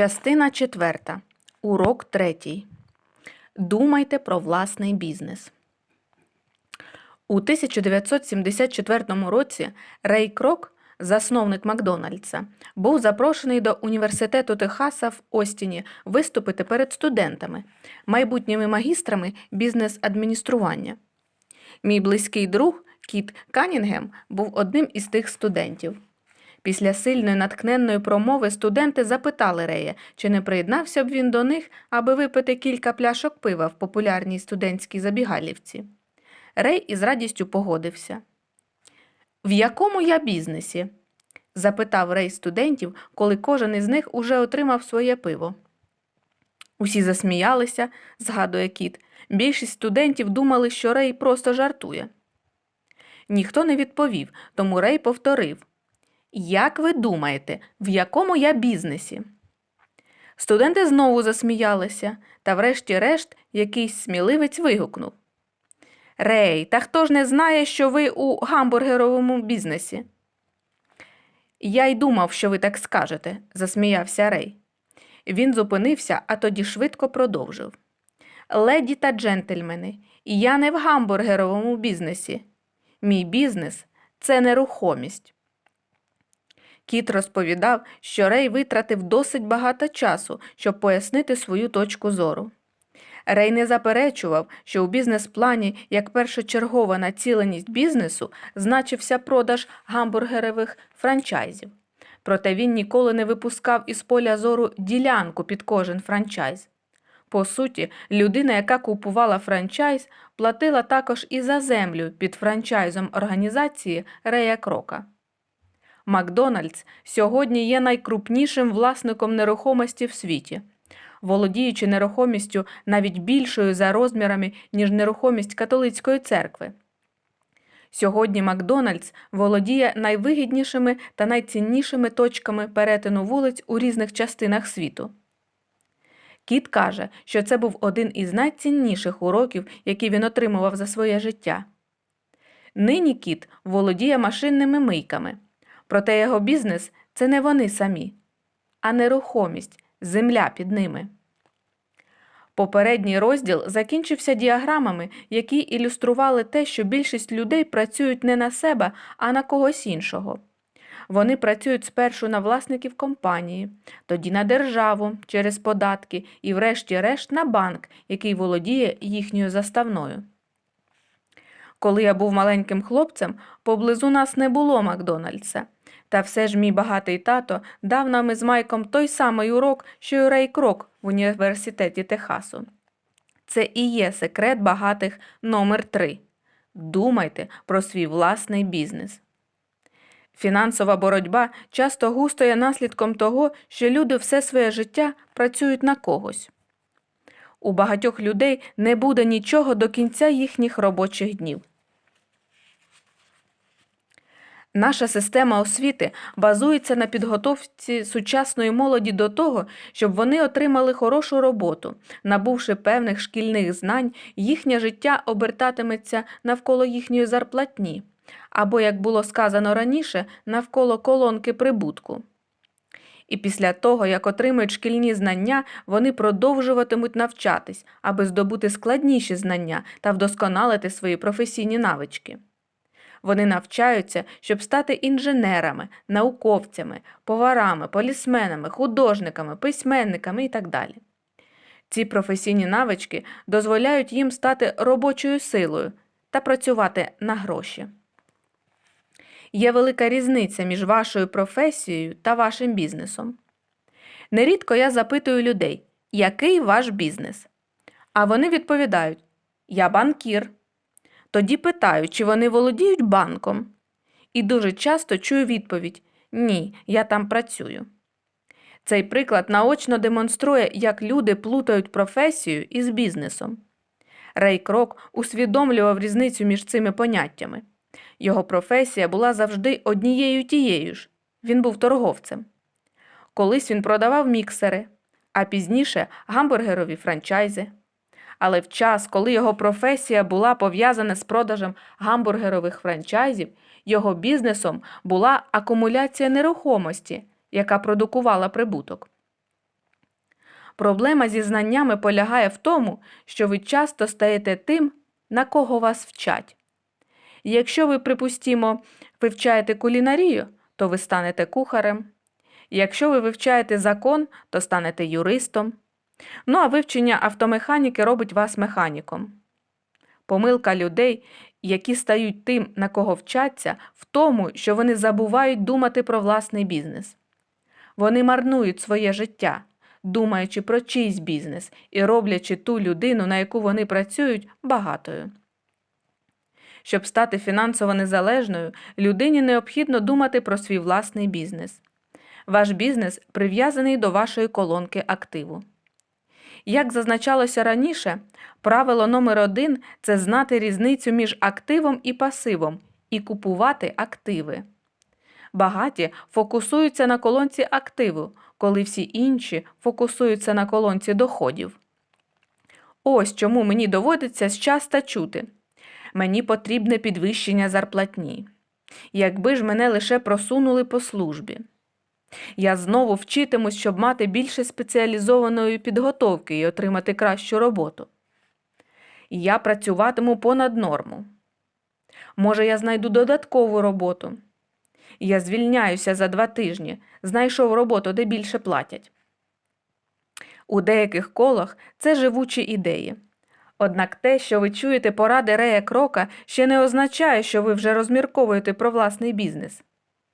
Частина четверта. Урок третій. Думайте про власний бізнес. У 1974 році Рей Крок, засновник Макдональдса, був запрошений до університету Техаса в Остіні виступити перед студентами, майбутніми магістрами бізнес-адміністрування. Мій близький друг Кіт Канінгем був одним із тих студентів. Після сильної натхненної промови студенти запитали Рея, чи не приєднався б він до них, аби випити кілька пляшок пива в популярній студентській забігалівці. Рей із радістю погодився. В якому я бізнесі? запитав Рей студентів, коли кожен із них уже отримав своє пиво. Усі засміялися, згадує кіт. Більшість студентів думали, що Рей просто жартує. Ніхто не відповів, тому Рей повторив. Як ви думаєте, в якому я бізнесі? Студенти знову засміялися, та врешті-решт якийсь сміливець вигукнув. Рей, та хто ж не знає, що ви у гамбургеровому бізнесі? Я й думав, що ви так скажете, засміявся Рей. Він зупинився, а тоді швидко продовжив. Леді та джентльмени, я не в гамбургеровому бізнесі. Мій бізнес це нерухомість. Кіт розповідав, що Рей витратив досить багато часу, щоб пояснити свою точку зору. Рей не заперечував, що у бізнес-плані як першочергова націленість бізнесу значився продаж гамбургерових франчайзів. Проте він ніколи не випускав із поля зору ділянку під кожен франчайз. По суті, людина, яка купувала франчайз, платила також і за землю під франчайзом організації Рея Крока. Макдональдс сьогодні є найкрупнішим власником нерухомості в світі, володіючи нерухомістю навіть більшою за розмірами, ніж нерухомість католицької церкви. Сьогодні Макдональдс володіє найвигіднішими та найціннішими точками перетину вулиць у різних частинах світу. Кіт каже, що це був один із найцінніших уроків, які він отримував за своє життя. Нині кіт володіє машинними мийками. Проте його бізнес це не вони самі, а нерухомість, земля під ними. Попередній розділ закінчився діаграмами, які ілюстрували те, що більшість людей працюють не на себе, а на когось іншого. Вони працюють спершу на власників компанії, тоді на державу через податки і, врешті-решт, на банк, який володіє їхньою заставною. Коли я був маленьким хлопцем, поблизу нас не було Макдональдса. Та все ж мій багатий тато дав нам із Майком той самий урок, що й Рей Крок в університеті Техасу. Це і є секрет багатих номер 3 Думайте про свій власний бізнес. Фінансова боротьба часто густо є наслідком того, що люди все своє життя працюють на когось. У багатьох людей не буде нічого до кінця їхніх робочих днів. Наша система освіти базується на підготовці сучасної молоді до того, щоб вони отримали хорошу роботу. Набувши певних шкільних знань, їхнє життя обертатиметься навколо їхньої зарплатні, або, як було сказано раніше, навколо колонки прибутку. І після того, як отримають шкільні знання, вони продовжуватимуть навчатись, аби здобути складніші знання та вдосконалити свої професійні навички. Вони навчаються, щоб стати інженерами, науковцями, поварами, полісменами, художниками, письменниками і так далі. Ці професійні навички дозволяють їм стати робочою силою та працювати на гроші. Є велика різниця між вашою професією та вашим бізнесом. Нерідко я запитую людей, який ваш бізнес? А вони відповідають: Я банкір. Тоді питаю, чи вони володіють банком. І дуже часто чую відповідь Ні, я там працюю. Цей приклад наочно демонструє, як люди плутають професію із бізнесом. Рей Крок усвідомлював різницю між цими поняттями. Його професія була завжди однією тією ж він був торговцем. Колись він продавав міксери, а пізніше гамбургерові франчайзи. Але в час, коли його професія була пов'язана з продажем гамбургерових франчайзів, його бізнесом була акумуляція нерухомості, яка продукувала прибуток. Проблема зі знаннями полягає в тому, що ви часто стаєте тим, на кого вас вчать. Якщо ви, припустімо, вивчаєте кулінарію, то ви станете кухарем. Якщо ви вивчаєте закон, то станете юристом. Ну а вивчення автомеханіки робить вас механіком. Помилка людей, які стають тим, на кого вчаться, в тому, що вони забувають думати про власний бізнес. Вони марнують своє життя, думаючи про чийсь бізнес і роблячи ту людину, на яку вони працюють, багатою. Щоб стати фінансово незалежною, людині необхідно думати про свій власний бізнес. Ваш бізнес прив'язаний до вашої колонки активу. Як зазначалося раніше, правило номер один – це знати різницю між активом і пасивом і купувати активи. Багаті фокусуються на колонці активу, коли всі інші фокусуються на колонці доходів. Ось чому мені доводиться щаста чути. Мені потрібне підвищення зарплатні. Якби ж мене лише просунули по службі. Я знову вчитимусь, щоб мати більше спеціалізованої підготовки і отримати кращу роботу. Я працюватиму понад норму. Може, я знайду додаткову роботу. Я звільняюся за два тижні, знайшов роботу, де більше платять. У деяких колах це живучі ідеї. Однак те, що ви чуєте поради Рея Крока, ще не означає, що ви вже розмірковуєте про власний бізнес.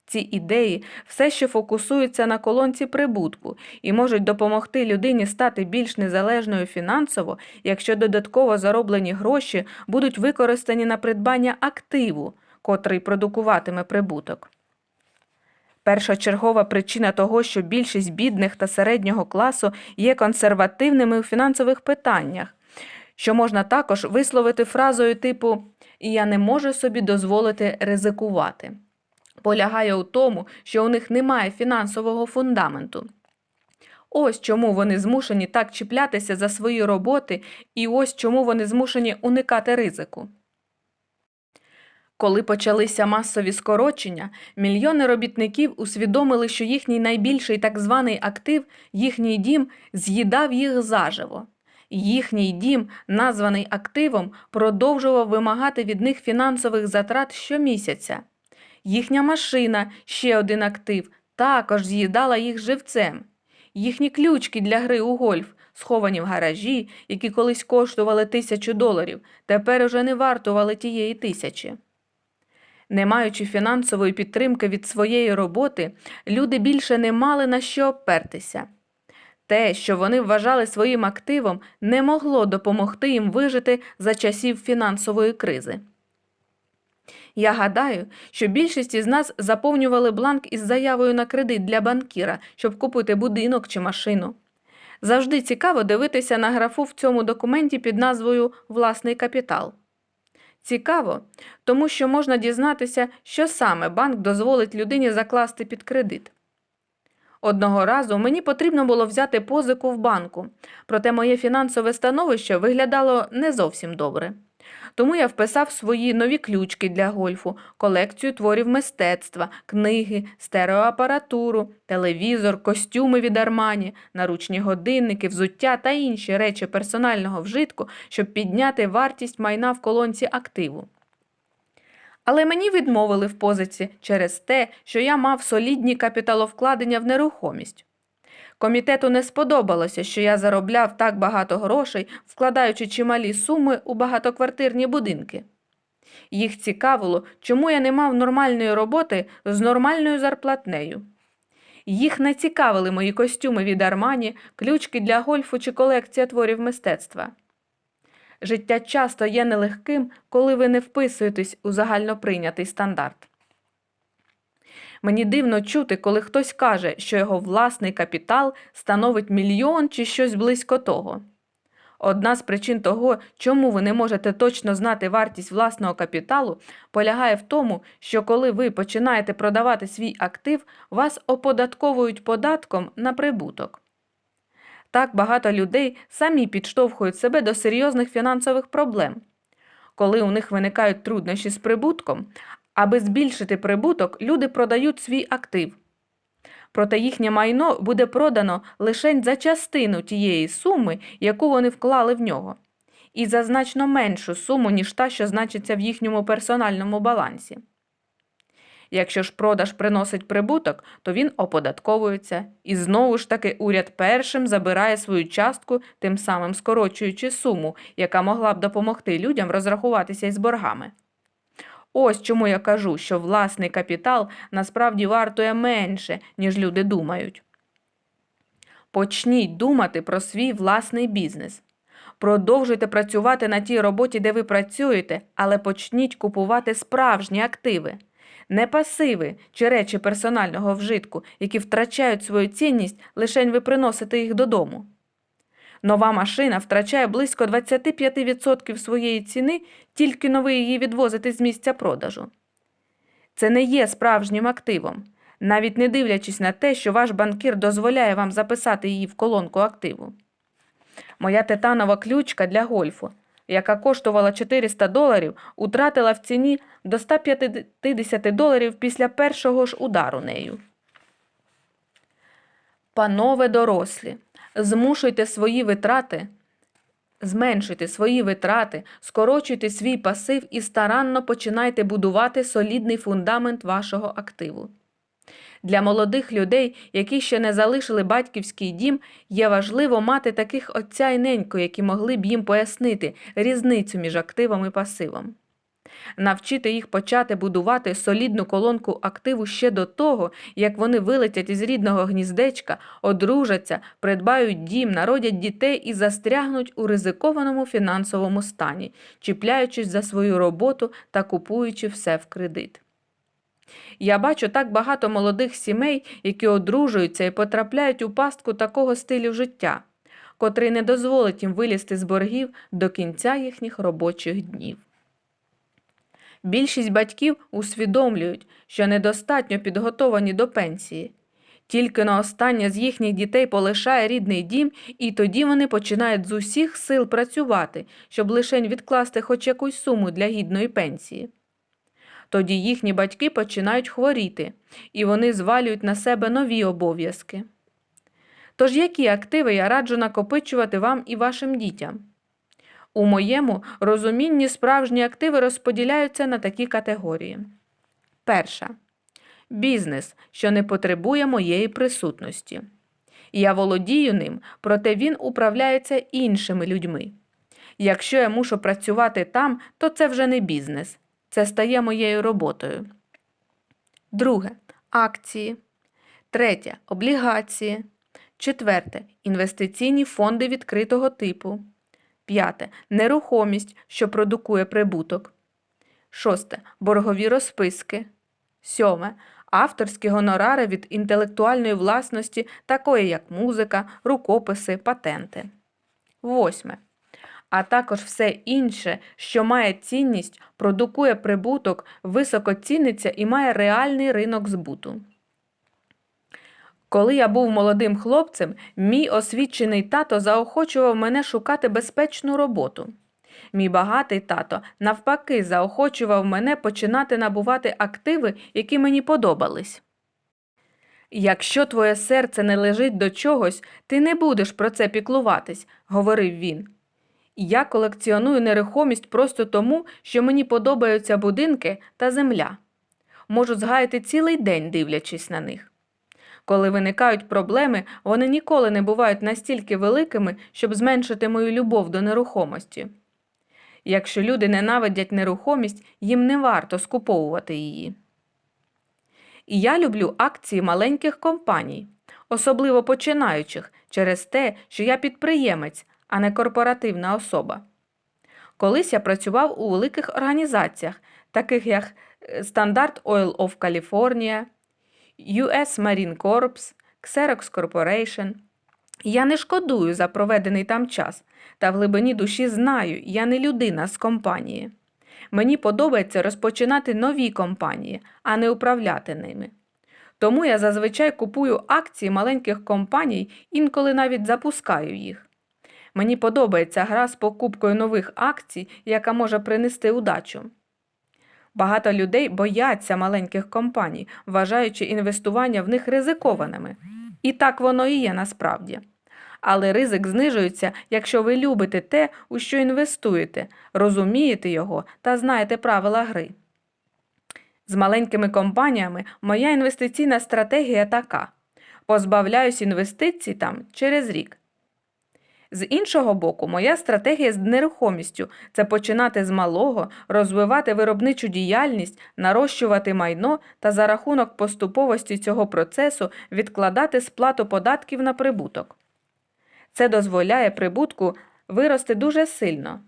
Ці ідеї все ще фокусуються на колонці прибутку і можуть допомогти людині стати більш незалежною фінансово, якщо додатково зароблені гроші будуть використані на придбання активу, котрий продукуватиме прибуток. Першочергова причина того, що більшість бідних та середнього класу є консервативними у фінансових питаннях, що можна також висловити фразою типу Я не можу собі дозволити ризикувати полягає у тому, що у них немає фінансового фундаменту. Ось чому вони змушені так чіплятися за свої роботи, і ось чому вони змушені уникати ризику. Коли почалися масові скорочення, мільйони робітників усвідомили, що їхній найбільший так званий актив, їхній дім, з'їдав їх заживо. Їхній дім, названий активом, продовжував вимагати від них фінансових затрат щомісяця. Їхня машина, ще один актив, також з'їдала їх живцем. Їхні ключки для гри у гольф, сховані в гаражі, які колись коштували тисячу доларів, тепер уже не вартували тієї тисячі. Не маючи фінансової підтримки від своєї роботи, люди більше не мали на що опертися. Те, що вони вважали своїм активом, не могло допомогти їм вижити за часів фінансової кризи. Я гадаю, що більшість із нас заповнювали бланк із заявою на кредит для банкіра, щоб купити будинок чи машину. Завжди цікаво дивитися на графу в цьому документі під назвою Власний капітал. Цікаво, тому що можна дізнатися, що саме банк дозволить людині закласти під кредит. Одного разу мені потрібно було взяти позику в банку, проте моє фінансове становище виглядало не зовсім добре. Тому я вписав свої нові ключки для гольфу, колекцію творів мистецтва, книги, стереоапаратуру, телевізор, костюми від армані, наручні годинники, взуття та інші речі персонального вжитку, щоб підняти вартість майна в колонці активу. Але мені відмовили в позиці через те, що я мав солідні капіталовкладення в нерухомість. Комітету не сподобалося, що я заробляв так багато грошей, вкладаючи чималі суми у багатоквартирні будинки. Їх цікавило, чому я не мав нормальної роботи з нормальною зарплатнею. Їх не цікавили мої костюми від Армані, ключки для гольфу чи колекція творів мистецтва. Життя часто є нелегким, коли ви не вписуєтесь у загальноприйнятий стандарт. Мені дивно чути, коли хтось каже, що його власний капітал становить мільйон чи щось близько того. Одна з причин того, чому ви не можете точно знати вартість власного капіталу, полягає в тому, що коли ви починаєте продавати свій актив, вас оподатковують податком на прибуток. Так багато людей самі підштовхують себе до серйозних фінансових проблем. Коли у них виникають труднощі з прибутком, Аби збільшити прибуток, люди продають свій актив. Проте їхнє майно буде продано лише за частину тієї суми, яку вони вклали в нього, і за значно меншу суму, ніж та, що значиться в їхньому персональному балансі. Якщо ж продаж приносить прибуток, то він оподатковується, і знову ж таки уряд першим забирає свою частку, тим самим скорочуючи суму, яка могла б допомогти людям розрахуватися із боргами. Ось чому я кажу, що власний капітал насправді вартує менше, ніж люди думають. Почніть думати про свій власний бізнес. Продовжуйте працювати на тій роботі, де ви працюєте, але почніть купувати справжні активи, не пасиви чи речі персонального вжитку, які втрачають свою цінність, лише ви приносите їх додому. Нова машина втрачає близько 25% своєї ціни, тільки но ви її відвозите з місця продажу. Це не є справжнім активом, навіть не дивлячись на те, що ваш банкір дозволяє вам записати її в колонку активу. Моя титанова ключка для гольфу, яка коштувала 400 доларів, утратила в ціні до 150 доларів після першого ж удару нею. Панове дорослі, змушуйте свої витрати, зменшуйте свої витрати, скорочуйте свій пасив і старанно починайте будувати солідний фундамент вашого активу. Для молодих людей, які ще не залишили батьківський дім, є важливо мати таких отця й неньку, які могли б їм пояснити різницю між активом і пасивом. Навчити їх почати будувати солідну колонку активу ще до того, як вони вилетять із рідного гніздечка, одружаться, придбають дім, народять дітей і застрягнуть у ризикованому фінансовому стані, чіпляючись за свою роботу та купуючи все в кредит. Я бачу так багато молодих сімей, які одружуються і потрапляють у пастку такого стилю життя, котрий не дозволить їм вилізти з боргів до кінця їхніх робочих днів. Більшість батьків усвідомлюють, що недостатньо підготовані до пенсії. Тільки на останнє з їхніх дітей полишає рідний дім, і тоді вони починають з усіх сил працювати, щоб лишень відкласти хоч якусь суму для гідної пенсії. Тоді їхні батьки починають хворіти, і вони звалюють на себе нові обов'язки. Тож які активи я раджу накопичувати вам і вашим дітям? У моєму розумінні справжні активи розподіляються на такі категорії. Перша бізнес, що не потребує моєї присутності. Я володію ним, проте він управляється іншими людьми. Якщо я мушу працювати там, то це вже не бізнес, це стає моєю роботою. Друге акції. Третє облігації. Четверте інвестиційні фонди відкритого типу. П'яте нерухомість, що продукує прибуток. Шосте боргові розписки. Сьоме авторські гонорари від інтелектуальної власності, такої як музика, рукописи, патенти. Восьме. А також все інше, що має цінність, продукує прибуток, високо ціниться і має реальний ринок збуту. Коли я був молодим хлопцем, мій освічений тато заохочував мене шукати безпечну роботу. Мій багатий тато, навпаки, заохочував мене починати набувати активи, які мені подобались. Якщо твоє серце не лежить до чогось, ти не будеш про це піклуватись, говорив він. Я колекціоную нерухомість просто тому, що мені подобаються будинки та земля. Можу згаяти цілий день, дивлячись на них. Коли виникають проблеми, вони ніколи не бувають настільки великими, щоб зменшити мою любов до нерухомості. Якщо люди ненавидять нерухомість, їм не варто скуповувати її. І я люблю акції маленьких компаній, особливо починаючих, через те, що я підприємець, а не корпоративна особа. Колись я працював у великих організаціях, таких як Standard Oil of California, US Marine Corps, Xerox Corporation. Я не шкодую за проведений там час, та в глибині душі знаю, я не людина з компанії. Мені подобається розпочинати нові компанії, а не управляти ними. Тому я зазвичай купую акції маленьких компаній, інколи навіть запускаю їх. Мені подобається гра з покупкою нових акцій, яка може принести удачу. Багато людей бояться маленьких компаній, вважаючи інвестування в них ризикованими. І так воно і є насправді. Але ризик знижується, якщо ви любите те, у що інвестуєте, розумієте його та знаєте правила гри. З маленькими компаніями моя інвестиційна стратегія така: позбавляюсь інвестицій там через рік. З іншого боку, моя стратегія з нерухомістю це починати з малого, розвивати виробничу діяльність, нарощувати майно та за рахунок поступовості цього процесу відкладати сплату податків на прибуток. Це дозволяє прибутку вирости дуже сильно.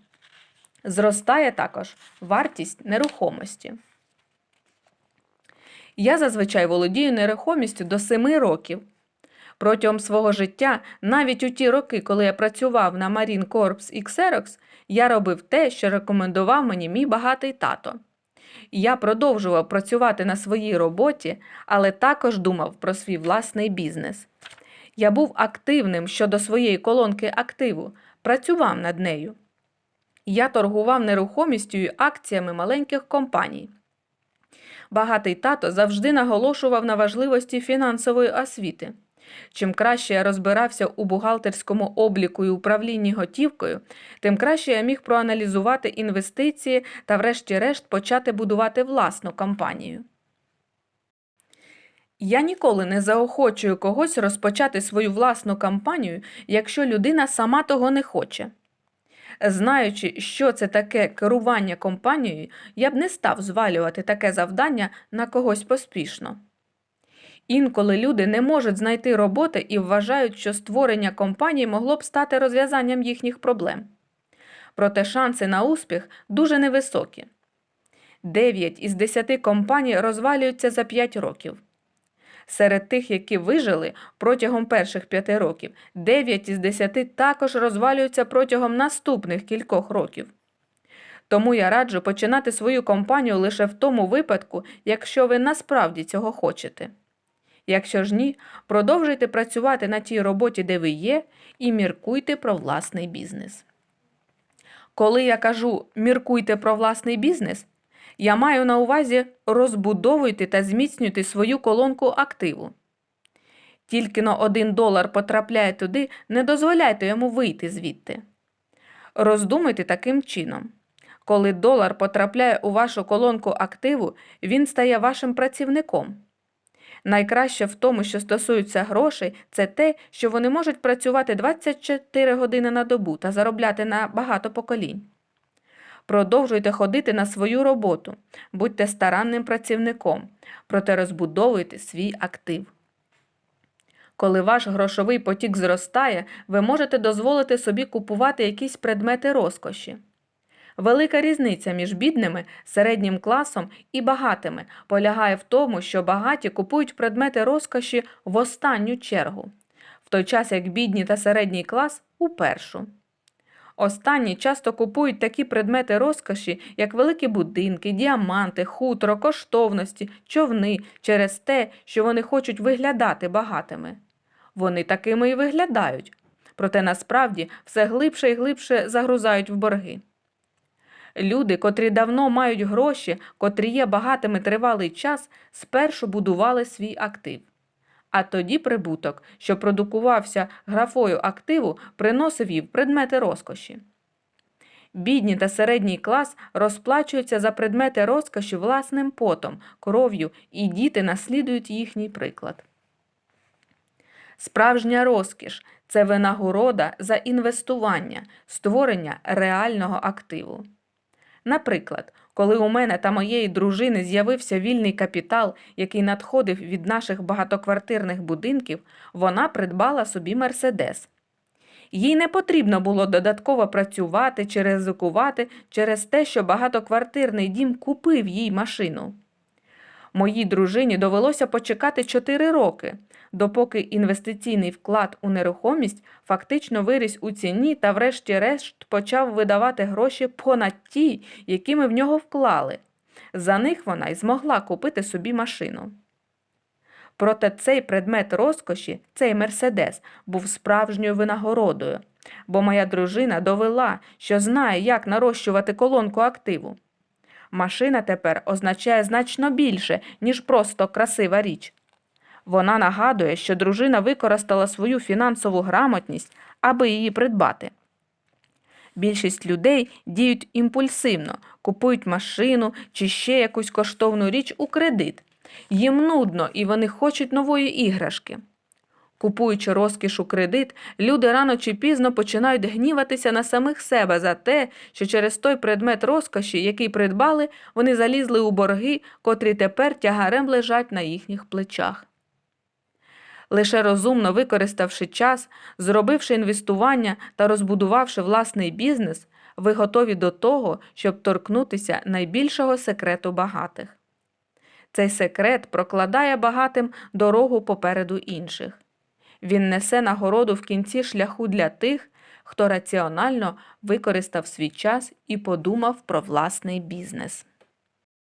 Зростає також вартість нерухомості. Я зазвичай володію нерухомістю до 7 років. Протягом свого життя, навіть у ті роки, коли я працював на Marine Corps і Xerox, я робив те, що рекомендував мені мій багатий тато. Я продовжував працювати на своїй роботі, але також думав про свій власний бізнес. Я був активним щодо своєї колонки активу, працював над нею. Я торгував нерухомістю і акціями маленьких компаній. Багатий тато завжди наголошував на важливості фінансової освіти. Чим краще я розбирався у бухгалтерському обліку і управлінні готівкою, тим краще я міг проаналізувати інвестиції та, врешті-решт, почати будувати власну компанію. Я ніколи не заохочую когось розпочати свою власну кампанію, якщо людина сама того не хоче. Знаючи, що це таке керування компанією, я б не став звалювати таке завдання на когось поспішно. Інколи люди не можуть знайти роботи і вважають, що створення компанії могло б стати розв'язанням їхніх проблем. Проте шанси на успіх дуже невисокі. 9 із 10 компаній розвалюються за 5 років. Серед тих, які вижили протягом перших 5 років, 9 із 10 також розвалюються протягом наступних кількох років. Тому я раджу починати свою компанію лише в тому випадку, якщо ви насправді цього хочете. Якщо ж ні, продовжуйте працювати на тій роботі, де ви є, і міркуйте про власний бізнес. Коли я кажу міркуйте про власний бізнес, я маю на увазі розбудовуйте та зміцнюйте свою колонку активу. Тільки но один долар потрапляє туди, не дозволяйте йому вийти звідти. Роздумайте таким чином. Коли долар потрапляє у вашу колонку активу, він стає вашим працівником. Найкраще в тому, що стосується грошей, це те, що вони можуть працювати 24 години на добу та заробляти на багато поколінь. Продовжуйте ходити на свою роботу, будьте старанним працівником, проте розбудовуйте свій актив. Коли ваш грошовий потік зростає, ви можете дозволити собі купувати якісь предмети розкоші. Велика різниця між бідними, середнім класом і багатими полягає в тому, що багаті купують предмети розкоші в останню чергу, в той час як бідні та середній клас у першу. Останні часто купують такі предмети розкоші, як великі будинки, діаманти, хутро, коштовності, човни через те, що вони хочуть виглядати багатими. Вони такими і виглядають, проте насправді все глибше і глибше загрузають в борги. Люди, котрі давно мають гроші, котрі є багатими тривалий час, спершу будували свій актив. А тоді прибуток, що продукувався графою активу, приносив їм предмети розкоші. Бідні та середній клас розплачуються за предмети розкоші власним потом, кров'ю, і діти наслідують їхній приклад. Справжня розкіш це винагорода за інвестування, створення реального активу. Наприклад, коли у мене та моєї дружини з'явився вільний капітал, який надходив від наших багатоквартирних будинків, вона придбала собі Мерседес. Їй не потрібно було додатково працювати чи ризикувати через те, що багатоквартирний дім купив їй машину. Моїй дружині довелося почекати 4 роки, допоки інвестиційний вклад у нерухомість фактично виріс у ціні та, врешті-решт, почав видавати гроші понад ті, які ми в нього вклали. За них вона й змогла купити собі машину. Проте цей предмет розкоші, цей Мерседес, був справжньою винагородою, бо моя дружина довела, що знає, як нарощувати колонку активу. Машина тепер означає значно більше, ніж просто красива річ. Вона нагадує, що дружина використала свою фінансову грамотність, аби її придбати. Більшість людей діють імпульсивно, купують машину чи ще якусь коштовну річ у кредит. Їм нудно і вони хочуть нової іграшки. Купуючи розкіш у кредит, люди рано чи пізно починають гніватися на самих себе за те, що через той предмет розкоші, який придбали, вони залізли у борги, котрі тепер тягарем лежать на їхніх плечах. Лише розумно використавши час, зробивши інвестування та розбудувавши власний бізнес, ви готові до того, щоб торкнутися найбільшого секрету багатих. Цей секрет прокладає багатим дорогу попереду інших. Він несе нагороду в кінці шляху для тих, хто раціонально використав свій час і подумав про власний бізнес.